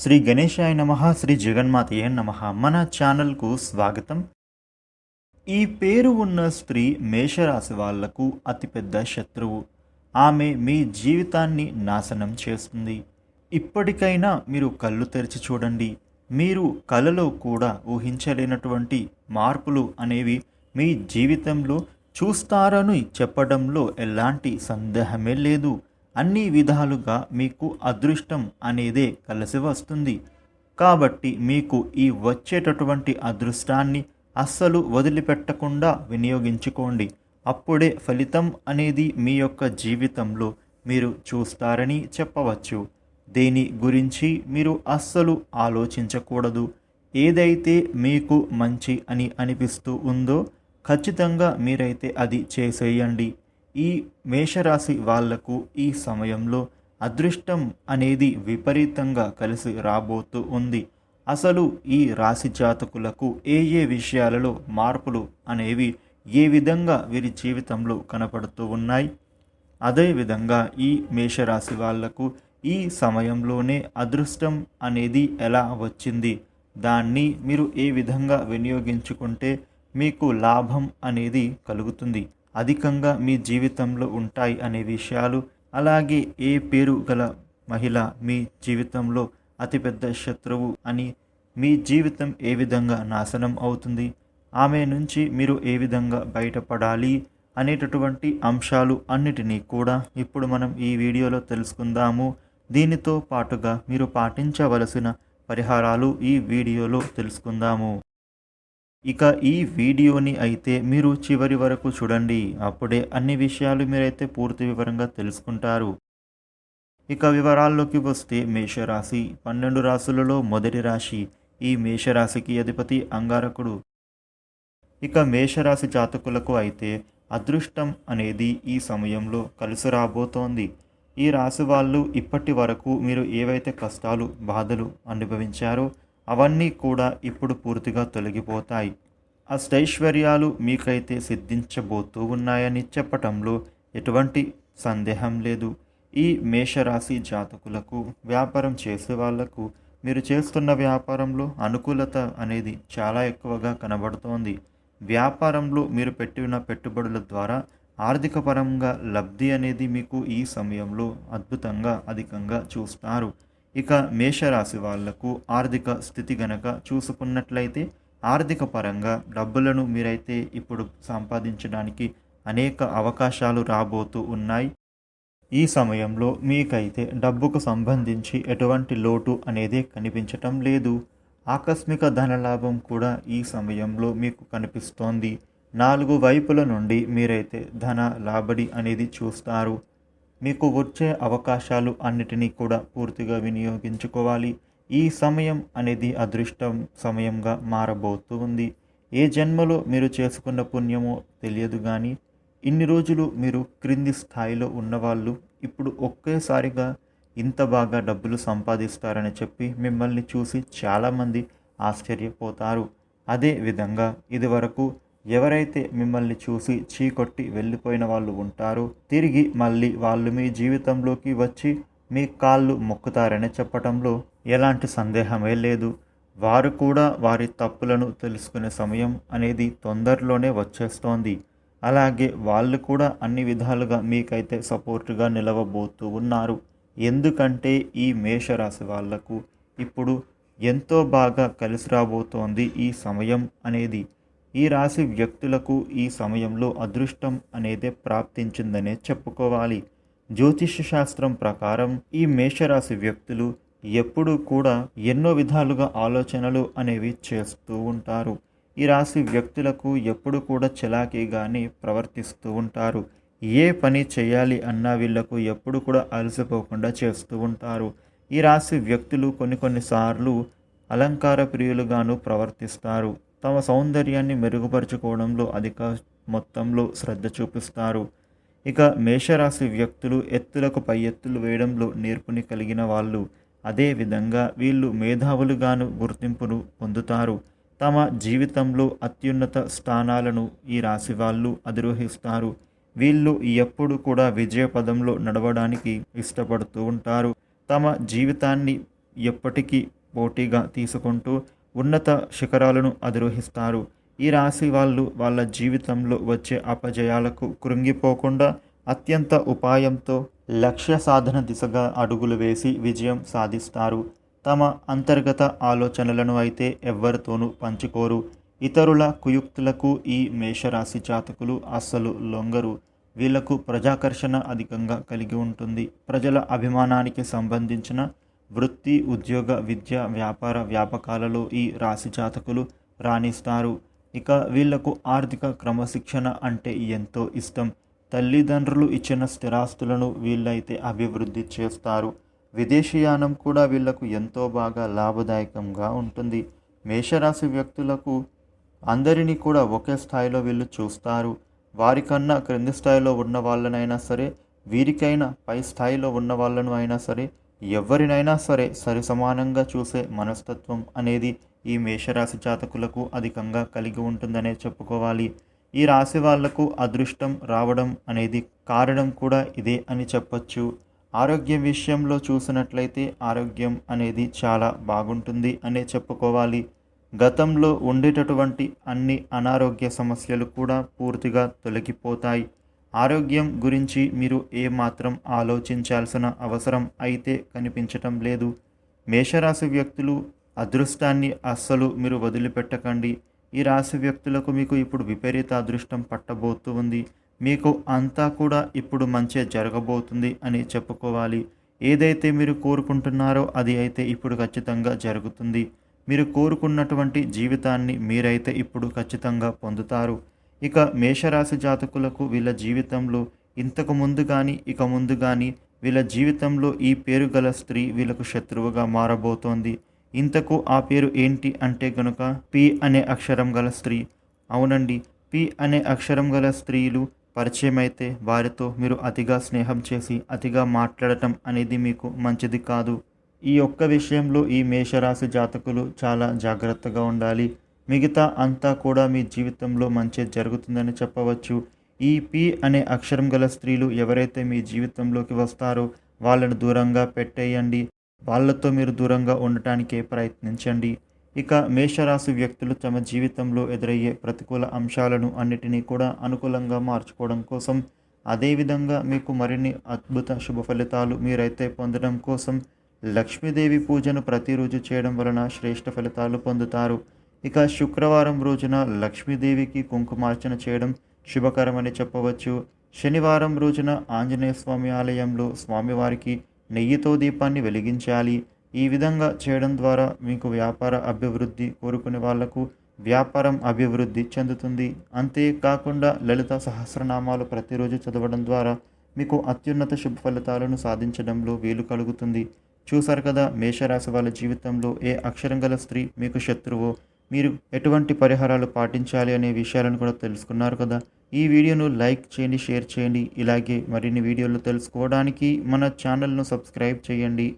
శ్రీ గణేశాయ నమ శ్రీ జగన్మాతయ నమ. మన ఛానల్కు స్వాగతం. ఈ పేరు ఉన్న స్త్రీ మేషరాశి వాళ్ళకు అతిపెద్ద శత్రువు. ఆమె మీ జీవితాన్ని నాశనం చేస్తుంది. ఇప్పటికైనా మీరు కళ్ళు తెరిచి చూడండి. మీరు కలలో కూడా ఊహించలేనటువంటి మార్పులు అనేవి మీ జీవితంలో చూస్తారని చెప్పడంలో ఎలాంటి సందేహమే లేదు. అన్ని విధాలుగా మీకు అదృష్టం అనేదే కలిసి వస్తుంది. కాబట్టి మీకు ఈ వచ్చేటటువంటి అదృష్టాన్ని అస్సలు వదిలిపెట్టకుండా వినియోగించుకోండి. అప్పుడే ఫలితం అనేది మీ యొక్క జీవితంలో మీరు చూస్తారని చెప్పవచ్చు. దేని గురించి మీరు అస్సలు ఆలోచించకూడదు. ఏదైతే మీకు మంచి అని అనిపిస్తూ ఉందో ఖచ్చితంగా మీరైతే అది చేసేయండి. ఈ మేషరాశి వాళ్ళకు ఈ సమయంలో అదృష్టం అనేది విపరీతంగా కలిసి రాబోతూ ఉంది. అసలు ఈ రాశి జాతకులకు ఏ ఏ విషయాలలో మార్పులు అనేవి ఏ విధంగా వీరి జీవితంలో కనపడుతూ ఉన్నాయి? అదేవిధంగా ఈ మేషరాశి వాళ్ళకు ఈ సమయంలోనే అదృష్టం అనేది ఎలా వచ్చింది? దాన్ని మీరు ఏ విధంగా వినియోగించుకుంటే మీకు లాభం అనేది కలుగుతుంది. అధికంగా మీ జీవితంలో ఉంటాయి అనే విషయాలు అలాగే ఏ పేరు గల మహిళ మీ జీవితంలో అతిపెద్ద శత్రువు అని మీ జీవితం ఏ విధంగా నాశనం అవుతుంది ఆమె నుంచి మీరు ఏ విధంగా బయటపడాలి అనేటటువంటి అంశాలు అన్నిటినీ కూడా ఇప్పుడు మనం ఈ వీడియోలో తెలుసుకుందాము. దీనితో పాటుగా మీరు పాటించవలసిన పరిహారాలు ఈ వీడియోలో తెలుసుకుందాము. ఇక ఈ వీడియోని అయితే మీరు చివరి వరకు చూడండి. అప్పుడే అన్ని విషయాలు మీరైతే పూర్తి వివరంగా తెలుసుకుంటారు. ఇక వివరాల్లోకి వస్తే మేషరాశి. పన్నెండు రాశులలో మొదటి రాశి. ఈ మేషరాశికి అధిపతి అంగారకుడు. ఇక మేషరాశి జాతకులకు అయితే అదృష్టం అనేది ఈ సమయంలో కలిసి రాబోతోంది. ఈ రాశి వాళ్ళు ఇప్పటి వరకు మీరు ఏవైతే కష్టాలు బాధలు అనుభవించారో అవన్నీ కూడా ఇప్పుడు పూర్తిగా తొలగిపోతాయి. అష్టైశ్వర్యాలు మీకైతే సిద్ధించబోతూ ఉన్నాయని చెప్పటంలో ఎటువంటి సందేహం లేదు. ఈ మేషరాశి జాతకులకు వ్యాపారం చేసే వాళ్ళకు మీరు చేస్తున్న వ్యాపారంలో అనుకూలత అనేది చాలా ఎక్కువగా కనబడుతోంది. వ్యాపారంలో మీరు పెట్టిన పెట్టుబడుల ద్వారా ఆర్థిక పరంగా లబ్ధి అనేది మీకు ఈ సమయంలో అద్భుతంగా అధికంగా చూస్తారు. ఇక మేషరాశి వాళ్ళకు ఆర్థిక స్థితి గనక చూసుకున్నట్లయితే ఆర్థిక పరంగా డబ్బులను మీరైతే ఇప్పుడు సంపాదించడానికి అనేక అవకాశాలు రాబోతూ ఉన్నాయి. ఈ సమయంలో మీకైతే డబ్బుకు సంబంధించి ఎటువంటి లోటు అనేది కనిపించటం లేదు. ఆకస్మిక ధనలాభం కూడా ఈ సమయంలో మీకు కనిపిస్తోంది. నాలుగు వైపుల నుండి మీరైతే ధన లాభడి అనేది చూస్తారు. మీకు వచ్చే అవకాశాలు అన్నిటినీ కూడా పూర్తిగా వినియోగించుకోవాలి. ఈ సమయం అనేది అదృష్టం సమయంగా మారబోతూ ఉంది. ఏ జన్మలో మీరు చేసుకున్న పుణ్యమో తెలియదు కానీ ఇన్ని రోజులు మీరు క్రింది స్థాయిలో ఉన్నవాళ్ళు ఇప్పుడు ఒకేసారిగా ఇంత బాగా డబ్బులు సంపాదిస్తారని చెప్పి మిమ్మల్ని చూసి చాలామంది ఆశ్చర్యపోతారు. అదే విధంగా ఇదివరకు ఎవరైతే మిమ్మల్ని చూసి చీకొట్టి వెళ్ళిపోయిన వాళ్ళు ఉంటారో తిరిగి మళ్ళీ వాళ్ళు మీ జీవితంలోకి వచ్చి మీ కాళ్ళు మొక్కుతారని చెప్పటంలో ఎలాంటి సందేహమే లేదు. వారు కూడా వారి తప్పులను తెలుసుకునే సమయం అనేది తొందరలోనే వచ్చేస్తోంది. అలాగే వాళ్ళు కూడా అన్ని విధాలుగా మీకైతే సపోర్టుగా నిలవబోతూ ఉన్నారు. ఎందుకంటే ఈ మేషరాశి వాళ్ళకు ఇప్పుడు ఎంతో బాగా కలిసి రాబోతోంది ఈ సమయం అనేది. ఈ రాశి వ్యక్తులకు ఈ సమయంలో అదృష్టం అనేదే ప్రాప్తించిందనే చెప్పుకోవాలి. జ్యోతిష్య శాస్త్రం ప్రకారం ఈ మేషరాశి వ్యక్తులు ఎప్పుడూ కూడా ఎన్నో విధాలుగా ఆలోచనలు అనేవి చేస్తూ ఉంటారు. ఈ రాశి వ్యక్తులకు ఎప్పుడు కూడా చిలాకీగానే ప్రవర్తిస్తూ ఉంటారు. ఏ పని చేయాలి అన్నా వీళ్ళకు ఎప్పుడు కూడా అలసిపోకుండా చేస్తూ ఉంటారు. ఈ రాశి వ్యక్తులు కొన్ని కొన్నిసార్లు అలంకార ప్రియులుగాను ప్రవర్తిస్తారు. తమ సౌందర్యాన్ని మెరుగుపరుచుకోవడంలో అధిక మొత్తంలో శ్రద్ధ చూపిస్తారు. ఇక మేషరాశి వ్యక్తులు ఎత్తులకు పై ఎత్తులు వేయడంలో నేర్పుని కలిగిన వాళ్ళు. అదేవిధంగా వీళ్ళు మేధావులుగాను గుర్తింపును పొందుతారు. తమ జీవితంలో అత్యున్నత స్థానాలను ఈ రాశి వాళ్ళు అధిరోహిస్తారు. వీళ్ళు ఎప్పుడు కూడా విజయ పదంలో నడవడానికి ఇష్టపడుతూ ఉంటారు. తమ జీవితాన్ని ఎప్పటికీ పోటీగా తీసుకుంటూ ఉన్నత శిఖరాలను అధిరోహిస్తారు. ఈ రాశి వాళ్ళు వాళ్ళ జీవితంలో వచ్చే అపజయాలకు కృంగిపోకుండా అత్యంత ఉపాయంతో లక్ష్య సాధన దిశగా అడుగులు వేసి విజయం సాధిస్తారు. తమ అంతర్గత ఆలోచనలను అయితే ఎవ్వరితోనూ పంచుకోరు. ఇతరుల కుయుక్తులకు ఈ మేషరాశి జాతకులు అస్సలు లొంగరు. వీళ్ళకు ప్రజాకర్షణ అధికంగా కలిగి ఉంటుంది. ప్రజల అభిమానానికి సంబంధించిన వృత్తి ఉద్యోగ విద్య వ్యాపార వ్యాపకాలలో ఈ రాశి జాతకులు రాణిస్తారు. ఇక వీళ్ళకు ఆర్థిక క్రమశిక్షణ అంటే ఎంతో ఇష్టం. తల్లిదండ్రులు ఇచ్చిన స్థిరాస్తులను వీళ్ళైతే అభివృద్ధి చేస్తారు. విదేశీయానం కూడా వీళ్ళకు ఎంతో బాగా లాభదాయకంగా ఉంటుంది. మేషరాశి వ్యక్తులకు అందరినీ కూడా ఒకే స్థాయిలో వీళ్ళు చూస్తారు. వారికన్నా క్రింది స్థాయిలో ఉన్న వాళ్ళనైనా సరే వీరికైనా పై స్థాయిలో ఉన్న వాళ్ళను అయినా సరే ఎవరినైనా సరే సరి సమానంగా చూసే మనస్తత్వం అనేది ఈ మేషరాశి జాతకులకు అధికంగా కలిగి ఉంటుందనే చెప్పుకోవాలి. ఈ రాశి వాళ్ళకు అదృష్టం రావడం అనేది కారణం కూడా ఇదే అని చెప్పొచ్చు. ఆరోగ్యం విషయంలో చూసినట్లయితే ఆరోగ్యం అనేది చాలా బాగుంటుంది అనే చెప్పుకోవాలి. గతంలో ఉండేటటువంటి అన్ని అనారోగ్య సమస్యలు కూడా పూర్తిగా తొలగిపోతాయి. ఆరోగ్యం గురించి మీరు ఏమాత్రం ఆలోచించాల్సిన అవసరం అయితే కనిపించటం లేదు. మేషరాశి వ్యక్తులు అదృష్టాన్ని అస్సలు మీరు వదిలిపెట్టకండి. ఈ రాశి వ్యక్తులకు మీకు ఇప్పుడు విపరీత అదృష్టం పట్టబోతూ ఉంది. మీకు అంతా కూడా ఇప్పుడు మంచి జరగబోతుంది అని చెప్పుకోవాలి. ఏదైతే మీరు కోరుకుంటున్నారో అది అయితే ఇప్పుడు ఖచ్చితంగా జరుగుతుంది. మీరు కోరుకున్నటువంటి జీవితాన్ని మీరైతే ఇప్పుడు ఖచ్చితంగా పొందుతారు. ఇక మేషరాశి జాతకులకు వీళ్ళ జీవితంలో ఇంతకు ముందు కానీ ఇక ముందు కానీ వీళ్ళ జీవితంలో ఈ పేరు గల స్త్రీ వీళ్ళకు శత్రువుగా మారబోతోంది. ఇంతకు ఆ పేరు ఏంటి అంటే గనుక పి అనే అక్షరం గల స్త్రీ. అవునండి పి అనే అక్షరం గల స్త్రీలు పరిచయం అయితే వారితో మీరు అతిగా స్నేహం చేసి అతిగా మాట్లాడటం అనేది మీకు మంచిది కాదు. ఈ ఒక్క విషయంలో ఈ మేషరాశి జాతకులు చాలా జాగ్రత్తగా ఉండాలి. మిగతా అంతా కూడా మీ జీవితంలో మంచి జరుగుతుందని చెప్పవచ్చు. ఈ పి అనే అక్షరం గల స్త్రీలు ఎవరైతే మీ జీవితంలోకి వస్తారో వాళ్ళను దూరంగా పెట్టేయండి. వాళ్ళతో మీరు దూరంగా ఉండటానికే ప్రయత్నించండి. ఇక మేషరాశి వ్యక్తులు తమ జీవితంలో ఎదురయ్యే ప్రతికూల అంశాలను అన్నిటినీ కూడా అనుకూలంగా మార్చుకోవడం కోసం అదేవిధంగా మీకు మరిన్ని అద్భుత శుభ ఫలితాలు మీరైతే పొందడం కోసం లక్ష్మీదేవి పూజను ప్రతిరోజు చేయడం వలన శ్రేష్ఠ ఫలితాలు పొందుతారు. ఇక శుక్రవారం రోజున లక్ష్మీదేవికి కుంకుమార్చన చేయడం శుభకరమని చెప్పవచ్చు. శనివారం రోజున ఆంజనేయ స్వామి ఆలయంలో స్వామివారికి నెయ్యితో దీపాన్ని వెలిగించాలి. ఈ విధంగా చేయడం ద్వారా మీకు వ్యాపార అభివృద్ధి కోరుకునే వాళ్ళకు వ్యాపారం అభివృద్ధి చెందుతుంది. అంతేకాకుండా లలిత సహస్రనామాలు ప్రతిరోజు చదవడం ద్వారా మీకు అత్యున్నత శుభ ఫలితాలను సాధించడంలో వీలు కలుగుతుంది. చూసారు కదా మేషరాశి వాళ్ళ జీవితంలో ఏ అక్షరం గల స్త్రీ మీకు శత్రువో? మీరు ఎటువంటి పరిహారాలు పాటించాలి అనే విషయాలను కూడా తెలుసుకున్నారు కదా. ఈ వీడియోను లైక్ చేయండి షేర్ చేయండి. ఇలాగే మరిన్ని వీడియోలు తెలుసుకోవడానికి మన ఛానల్ను సబ్స్క్రైబ్ చేయండి.